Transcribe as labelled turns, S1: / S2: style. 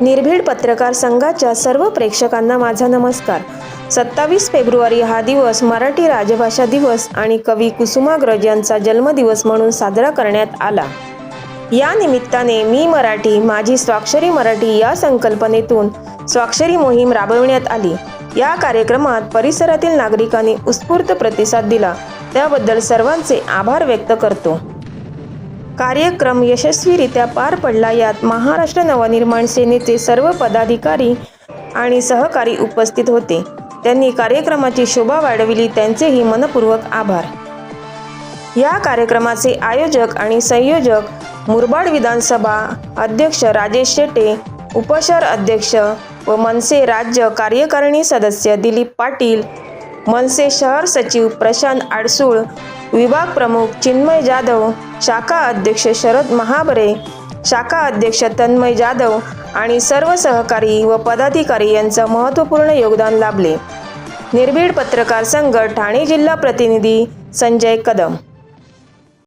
S1: निर्भीड पत्रकार संघाच्या सर्व प्रेक्षकांना माझा नमस्कार. सत्तावीस फेब्रुवारी हा दिवस मराठी राजभाषा दिवस आणि कवी कुसुमाग्रज यांचा जन्मदिवस म्हणून साजरा करण्यात आला. या निमित्ताने मी मराठी माझी स्वाक्षरी मराठी या संकल्पनेतून स्वाक्षरी मोहीम राबविण्यात आली. या कार्यक्रमात परिसरातील नागरिकांनी उत्स्फूर्त प्रतिसाद दिला. त्याबद्दल सर्वांचे आभार व्यक्त करतो. कार्यक्रम यशस्वीरित्या पार पडला. यात महाराष्ट्र नवनिर्माण सेनेचे सर्व पदाधिकारी आणि सहकारी उपस्थित होते. त्यांनी कार्यक्रमाची शोभा वाढविली. त्यांचेही मनपूर्वक आभार. या कार्यक्रमाचे आयोजक आणि संयोजक मुरबाड विधानसभा अध्यक्ष राजेश शेटे उपशहर अध्यक्ष व मनसे राज्य कार्यकारिणी सदस्य दिलीप पाटील मनसे शहर सचिव प्रशांत आडसूळ विभाग प्रमुख चिन्मय जाधव शाखा अध्यक्ष शरद महाबरे शाखा अध्यक्ष तन्मय जाधव आणि सर्व सहकारी व पदाधिकारी यांचं महत्त्वपूर्ण योगदान लाभले. निर्भीड पत्रकार संघ ठाणे जिल्हा प्रतिनिधी संजय कदम.